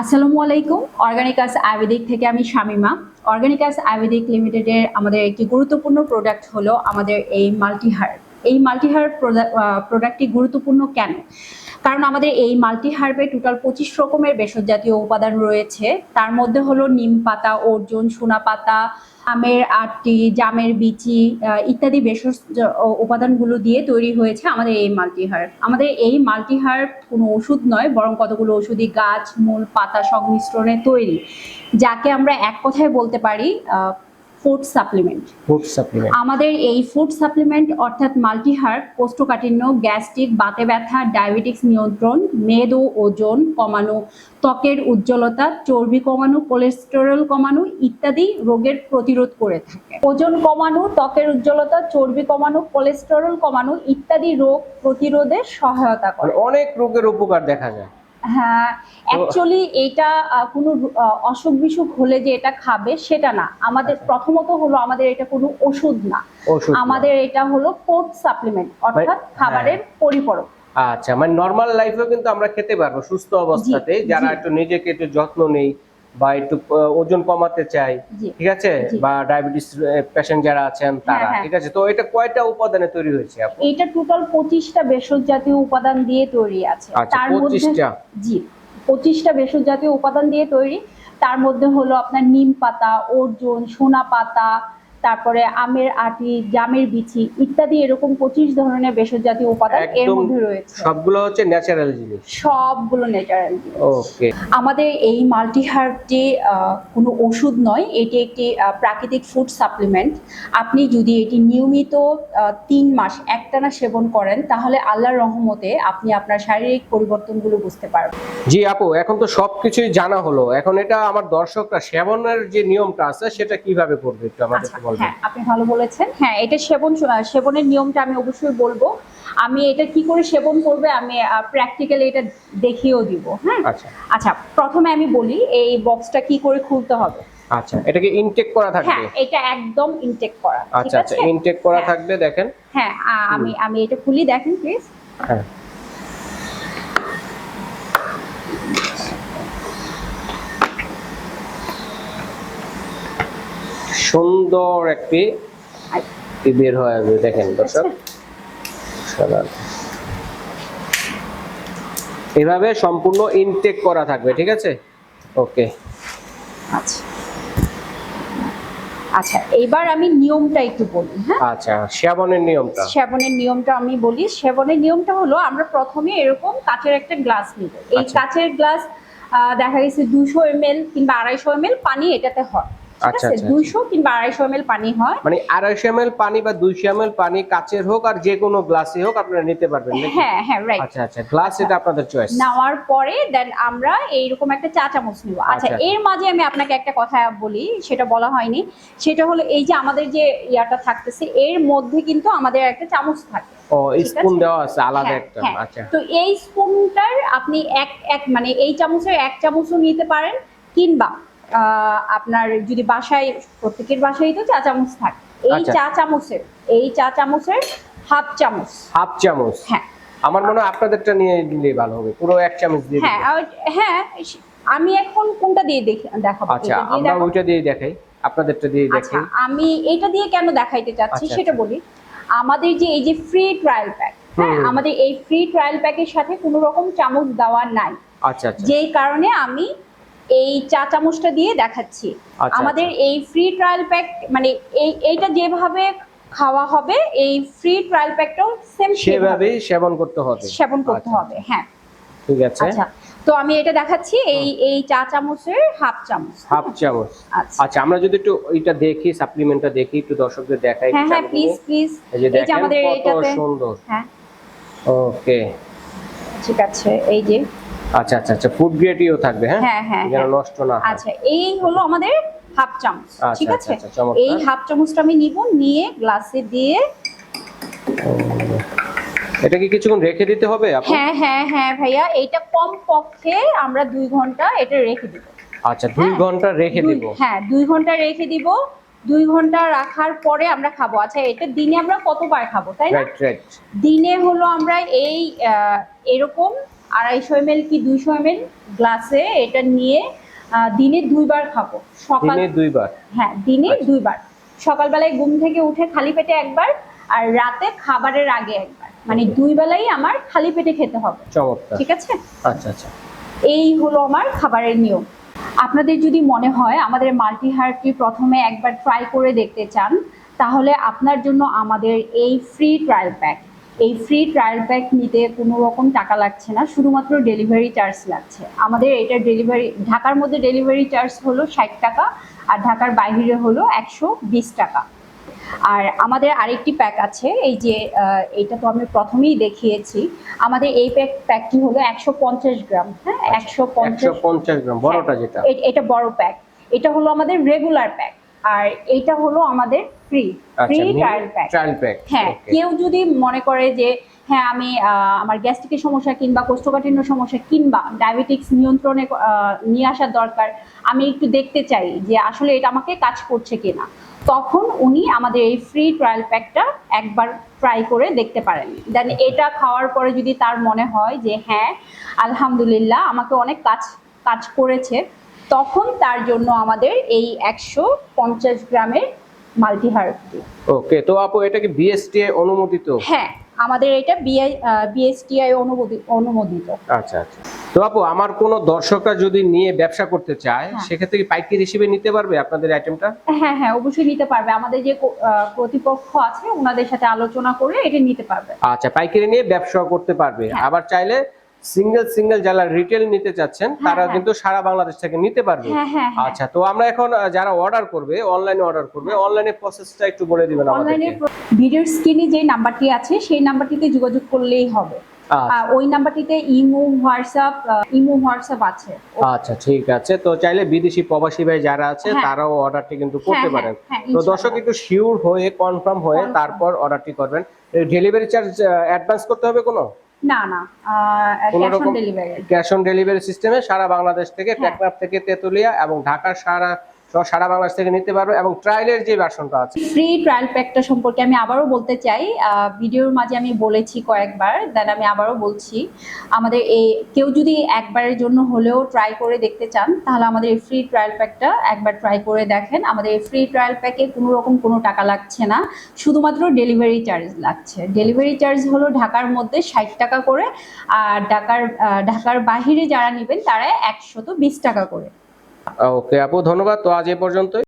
আসসালামু আলাইকুম। অর্গানিকাস আয়ুর্বেদিক থেকে আমি শামিমা। অর্গানিকাস আয়ুর্বেদিক লিমিটেডের আমাদের একটি গুরুত্বপূর্ণ প্রোডাক্ট হলো আমাদের এই মাল্টিহার এই মাল্টিহার প্রোডাক্টটি গুরুত্বপূর্ণ কেন? কারণ আমাদের এই মাল্টি হার্বে টোটাল পঁচিশ রকমের ভেষজ জাতীয় উপাদান রয়েছে। তার মধ্যে হলো নিম পাতা, অর্জুন, সোনা পাতা, আমের আটটি, জামের বিচি ইত্যাদি ভেষজ উপাদানগুলো দিয়ে তৈরি হয়েছে আমাদের এই মাল্টিহার আমাদের এই মাল্টিহার কোনো ওষুধ নয়, বরং কতগুলো ওষুধি গাছ, মূল পাতা সংমিশ্রণে তৈরি, যাকে আমরা এক কথায় বলতে পারি ফুড সাপ্লিমেন্ট ফুড সাপ্লিমেন্ট আমাদের এই ফুড সাপ্লিমেন্ট অর্থাৎ মাল্টিহার কোষ্ঠকাঠিন্য গ্যাস্ট্রিক বাতে ব্যথা ডায়াবেটিক্স নিয়ন্ত্রণ মেদ ও ওজন কমানো ত্বকের উজ্জ্বলতা চর্বি কমানো কোলেস্টেরল কমানো ইত্যাদি রোগের প্রতিরোধ করে থাকে। ওজন কমানো ত্বকের উজ্জ্বলতা চর্বি কমানো কোলেস্টেরল কমানো ইত্যাদি রোগ প্রতিরোধে সহায়তা করে। মানে অনেক রোগের উপকার দেখা যায়। হ্যাঁ অ্যাকচুয়ালি এটা কোনো অসুখ বিসুখ হলে যে এটা খাবে সেটা না। আমাদের প্রথমত হলো আমাদের এটা কোনো ওষুধ না। আমাদের এটা হলো ফুড সাপ্লিমেন্ট অর্থাৎ মানে- খাবারের পরিপূরক। আচ্ছা মানে নর্মাল লাইফেও কিন্তু আমরা খেতে পারব সুস্থ অবস্থাতে যারা একটু নিজেকে একটু যত্ন নেই বা একটু ওজন কমাতে চাই ঠিক আছে? বা ডায়াবেটিস পেশেন্ট যারা আছেন তারা হ্যাঁ। ঠিক আছে? তো এটা কয়টা উপাদানে তৈরি হয়েছে এটা টোটাল পঁচিশটা ভেষজ জাতীয় উপাদান দিয়ে তৈরি আছে। আচ্ছা, তার মধ্যে 25টা? জি পঁচিশটা ভেষজ জাতীয় উপাদান দিয়ে তৈরি। তার মধ্যে হলো আপনার নিম পাতা অর্জুন সোনা পাতা তারপরে আমের আটি জামের বিচি ইত্যাদি এরকম পঁচিশ ধরনের ভেষজ জাতীয় উপাদান এর মধ্যে রয়েছে। সবগুলো হচ্ছে ন্যাচারাল জিনিস। সবগুলো ন্যাচারাল ওকে আমাদের এই মাল্টিহার্বটি কোনো ওষুধ নয় এটি একটি প্রাকৃতিক ফুড সাপ্লিমেন্ট আপনি যদি এটি নিয়মিত তিন মাস একটানা সেবন করেন তাহলে আল্লাহর রহমতে আপনি আপনার শারীরিক পরিবর্তনগুলো বুঝতে পারবেন। জি আপু এখন তো সবকিছুই জানা হলো। এখন এটা আমার দর্শকরা সেবনের যে নিয়মটা আছে সেটা কীভাবে করবে একটু আমাদের আচ্ছা হ্যাঁ আপনি ভালো বলেছেন। হ্যাঁ এটা সেবন সেবনের নিয়মটা আমি অবশ্যই বলব। আমি এটা কি করে সেবন করবে আমি প্র্যাকটিক্যালি এটা দেখিয়েও দিব হ্যাঁ? আচ্ছা। আচ্ছা প্রথমে আমি বলি এই বক্সটা কি করে খুলতে হবে। আচ্ছা এটাকে ইনটেক করা থাকবে? হ্যাঁ এটা একদম ইনটেক করা আচ্ছা আচ্ছা ইনটেক করা হ্যাঁ। থাকবে দেখেন। হ্যাঁ আমি আমি এটা খুলি দেখেন প্লিজ হ্যাঁ। সুন্দর একটি বের হয়ে আসবে দেখেন দর্শক। এভাবে সম্পূর্ণ ইনটেক করা থাকবে ঠিক আছে? ওকে। আচ্ছা। আচ্ছা এবার আমি নিয়মটা একটু বলি হ্যাঁ? আচ্ছা সেবনের নিয়মটা। সেবনের নিয়মটা আমি বলি। সেবনের নিয়মটা হলো আমরা প্রথমে এরকম কাচের একটা গ্লাস নিব। এই আচ্ছা। কাচের গ্লাস দেখা গেছে দুশো এম কিংবা আড়াইশো এম পানি এটাতে হয়। আচ্ছা, আচ্ছা, দুইশো কিংবা পানি হয়। মানে পানি বা পানি কাচের হোক আর যে কোনো গ্লাসে হোক আপনারা নিতে পারবেন হ্যাঁ হ্যাঁ রাইট আচ্ছা আচ্ছা গ্লাস এটা আপনাদের চয়েস নেওয়ার পরে দেন আমরা এইরকম একটা চা চামচ নিব। আচ্ছা আচ্ছা। এর মাঝে আমি আপনাকে একটা কথা বলি সেটা বলা হয়নি। সেটা হলো এই যে আমাদের যে ইয়াটা থাকতেছে এর মধ্যে কিন্তু আমাদের একটা চামচ থাকে। ও স্পুন দেওয়া আছে আলাদা হ্যাঁ, একটা। আচ্ছা। তো এই স্পুনটার আপনি এক এক মানে এই চামচের এক চামচও নিতে পারেন কিংবা আপনার যদি বাসায় প্রত্যেকের বাসায় তো চা চামচ থাকে। এই আচ্ছা। চা চামচের এই চা চামচের হাফ চামচ। হাফ চামচ? হ্যাঁ। আমার মনে হয় আপনাদেরটা নিয়ে দিলে ভালো হবে পুরো এক চামচ দিয়ে হ্যাঁ হ্যাঁ আমি এখন কোনটা দিয়ে দেখি দেখাবো? আচ্ছা আমরা ওইটা দিয়ে দেখাই আপনাদেরটা দিয়ে আচ্ছা দেখাই। আমি এটা দিয়ে কেন দেখাইতে চাচ্ছি আচ্ছা, সেটা। বলি। আমাদের যে এই যে ফ্রি ট্রায়াল প্যাক হ্যাঁ আমাদের এই ফ্রি ট্রায়াল প্যাকের সাথে কোনো রকম চামচ দেওয়া নাই। আচ্ছা আচ্ছা। যেই কারণে আমি এই চা চামচটা দিয়ে দেখাচ্ছি। আচ্ছা, আমাদের এই ফ্রি ট্রায়াল প্যাক মানে এই এইটা যেভাবে খাওয়া হবে এই ফ্রি ট্রায়াল প্যাকটাও সেম সেভাবেই সেবন করতে হবে। সেবন করতে আচ্ছা, হবে হ্যাঁ। ঠিক আছে। আচ্ছা তো আমি এটা দেখাচ্ছি এই এই চা চামচের হাফ চামচ। হাফ চামচ। আচ্ছা। আচ্ছা আমরা যদি একটু ওইটা দেখি সাপ্লিমেন্টটা দেখি একটু দর্শকদের দেখাই হ্যাঁ হ্যাঁ প্লিজ প্লিজ এই যে আমাদের কত এইটাতে। সুন্দর। হ্যাঁ। ওকে ঠিক আছে এই যে আচ্ছা আচ্ছা আচ্ছা ফুড গ্রেডিও থাকবে হ্যাঁ? হ্যাঁ হ্যাঁ যেন হ্যাঁ। নষ্ট না হয়। আচ্ছা এই হলো আমাদের হাফ চামচ আচ্ছা, ঠিক আচ্ছা, আছে? আচ্ছা, এই হাফ চামচটা আমি নিব নিয়ে গ্লাসে দিয়ে এটা কি কিছুক্ষণ রেখে দিতে হবে আপু? হ্যাঁ হ্যাঁ হ্যাঁ ভাইয়া এটা কম পক্ষে আমরা দুই ঘণ্টা এটা রেখে দিব। আচ্ছা দুই হ্যাঁ, ঘণ্টা রেখে দিব। হ্যাঁ দুই ঘণ্টা রেখে দিব দুই ঘণ্টা রাখার পরে আমরা খাব। আচ্ছা এটা দিনে আমরা কতবার খাব তাই না? রাইট রাইট দিনে হলো আমরা এই এরকম আড়াইশো এম কি দুইশো এম গ্লাসে এটা নিয়ে দিনে দুইবার খাব। সকাল দুইবার? হ্যাঁ দিনে আচ্ছা। দুইবার। সকালবেলায় ঘুম থেকে উঠে খালি পেটে একবার আর রাতে খাবারের আগে একবার। মানে দুই বেলাই আমার খালি পেটে খেতে হবে। ঠিক আছে? আচ্ছা আচ্ছা। এই হলো আমার খাবারের নিয়ম। আপনাদের যদি মনে হয় আমাদের মাল্টি হার্টটি প্রথমে একবার ট্রাই করে দেখতে চান তাহলে আপনার জন্য আমাদের এই ফ্রি ট্রায়াল প্যাক এই ফ্রি ট্রায়াল প্যাক নিতে কোনো রকম টাকা লাগছে না শুধুমাত্র ডেলিভারি চার্জ লাগছে। আমাদের এটা ডেলিভারি ঢাকার মধ্যে ডেলিভারি চার্জ হলো ষাট টাকা আর ঢাকার বাইরে হলো একশো বিশ টাকা। আর আমাদের আরেকটি প্যাক আছে এই যে এটা তো আমি প্রথমেই দেখিয়েছি। আমাদের এই প্যাক প্যাকটি হলো একশো পঞ্চাশ গ্রাম হ্যাঁ? একশো একশো পঞ্চাশ পঞ্চাশ গ্রাম বড়টা যেটা। এটা বড় প্যাক এটা হলো আমাদের রেগুলার প্যাক আর এটা হলো আমাদের ফ্রি ফ্রি আচ্ছা ট্রায়াল প্যাক ট্রায়াল প্যাক হ্যাঁ কেউ যদি মনে করে যে হ্যাঁ আমি আমার গ্যাস্ট্রিকের সমস্যা কিংবা কোষ্ঠকাঠিন্য সমস্যা কিংবা ডায়াবেটিক্স নিয়ন্ত্রণে নিয়ে আসার দরকার আমি একটু দেখতে চাই যে আসলে এটা আমাকে কাজ করছে কিনা। তখন উনি আমাদের এই ফ্রি ট্রায়াল প্যাকটা একবার ট্রাই করে দেখতে পারেন। দেন এটা খাওয়ার পরে যদি তার মনে হয় যে হ্যাঁ আলহামদুলিল্লাহ আমাকে অনেক কাজ কাজ করেছে তখন তার জন্য আমাদের এই একশো পঞ্চাশ গ্রামের মাল্টি হার্বটি ওকে তো আপু এটা কি বিএসটিআই অনুমোদিত? হ্যাঁ আমাদের এটা বিআই বিএসটিআই অনুমোদিত অনুমোদিত। আচ্ছা আচ্ছা। তো আপু আমার কোনো দর্শকরা যদি নিয়ে ব্যবসা করতে চায় হ্যাঁ। সেক্ষেত্রে কি পাইকারি হিসেবে নিতে পারবে আপনাদের আইটেমটা হ্যাঁ হ্যাঁ অবশ্যই নিতে পারবে। আমাদের যে প্রতিপক্ষ আছে ওনাদের সাথে আলোচনা করে এটা নিতে পারবে। আচ্ছা পাইকারি নিয়ে ব্যবসা করতে পারবে। হ্যাঁ। আবার চাইলে সিঙ্গেল সিঙ্গেল যারা রিটেল নিতে চাচ্ছেন হ্যাঁ, তারা হ্যাঁ। কিন্তু সারা বাংলাদেশ থেকে নিতে পারবে। হ্যাঁ আচ্ছা তো আমরা এখন যারা অর্ডার করবে অনলাইনে অর্ডার করবে অনলাইনে প্রসেসটা একটু বলে দিবেন অনলাইনে আমাদেরকে ভিডিওর স্ক্রিনে যে নাম্বারটি আছে সেই নাম্বারটিতে যোগাযোগ করলেই হবে। আচ্ছা। ওই নাম্বারটিতে ইমো হোয়াটসঅ্যাপ ইমো হোয়াটসঅ্যাপ আছে। আচ্ছা ঠিক আছে। তো চাইলে বিদেশি প্রবাসী ভাই যারা আছে। তারাও অর্ডারটি কিন্তু করতে পারেন। তো দর্শক একটু শিওর হয়ে কনফার্ম হয়ে তারপর অর্ডারটি করবেন। ডেলিভারি চার্জ অ্যাডভান্স করতে হবে কোনো? না না cash on delivery cash on delivery সিস্টেমে সারা বাংলাদেশ থেকে হ্যাঁ। টেকনাফ থেকে তেতুলিয়া এবং ঢাকার সারা সারা বাংলাদেশ থেকে নিতে পারবে এবং ট্রায়ালের যে ভার্সনটা আছে। ফ্রি ট্রায়াল প্যাকটা সম্পর্কে আমি আবারও বলতে চাই ভিডিওর মাঝে আমি বলেছি কয়েকবার দেন আমি আবারও বলছি, আমাদের এই কেউ যদি একবারের জন্য হলেও ট্রাই করে দেখতে চান, তাহলে আমাদের এই ফ্রি ট্রায়াল প্যাকটা একবার ট্রাই করে দেখেন। আমাদের এই ফ্রি ট্রায়াল প্যাকে কোনো রকম কোনো টাকা লাগছে না, শুধুমাত্র ডেলিভারি চার্জ লাগছে। ডেলিভারি চার্জ হলো ঢাকার মধ্যে ষাট টাকা করে, আর ঢাকার ঢাকার বাহিরে যারা নেবেন, তারা একশত বিশ টাকা করে। ওকে আপু ধন্যবাদ। তো আজ এ পর্যন্তই।